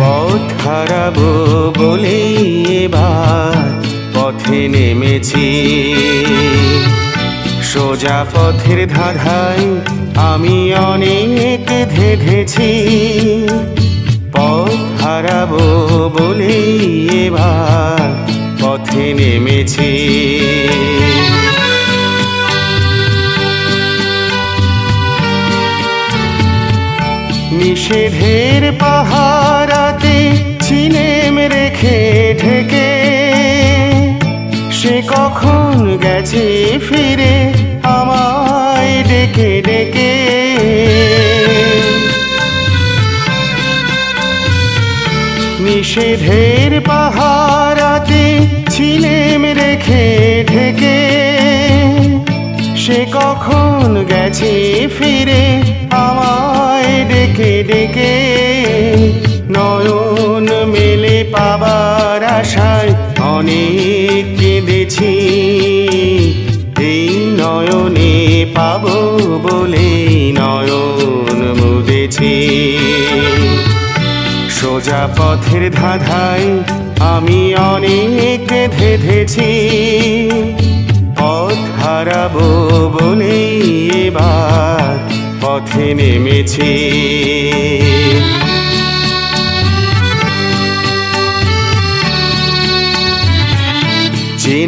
পথ হারাবো বলে এবার পথে নেমেছি। সোজা পথের ধাঁধায় আমি অনেক ধেধেছি। পথ হারাবো বলে এবার পথে নেমেছি। নিষেধের পাহারাতে কখন গেছে ফিরে, আমায় ডেকে ডেকে। নিষেধের পাহারাতে ছিলেম রেখে ঢেকে। সে কখন গেছে ফিরে, আমায় ডেকে ডেকে। নয়ন মেলে পাবার আশায় অনেক কেঁদেছি। নয়নে পাবো বলে নয়ন মুদেছি সোজা পথের ধাঁধায় আমি অনেক ধেধেছি। পথ হারাবো বলে এবার পথে নেমেছি।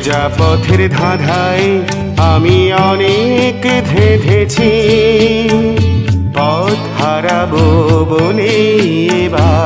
সোজা পথের ধাঁধায় আমি অনেক ধেধেছি। পথ হারাবো বলে এবার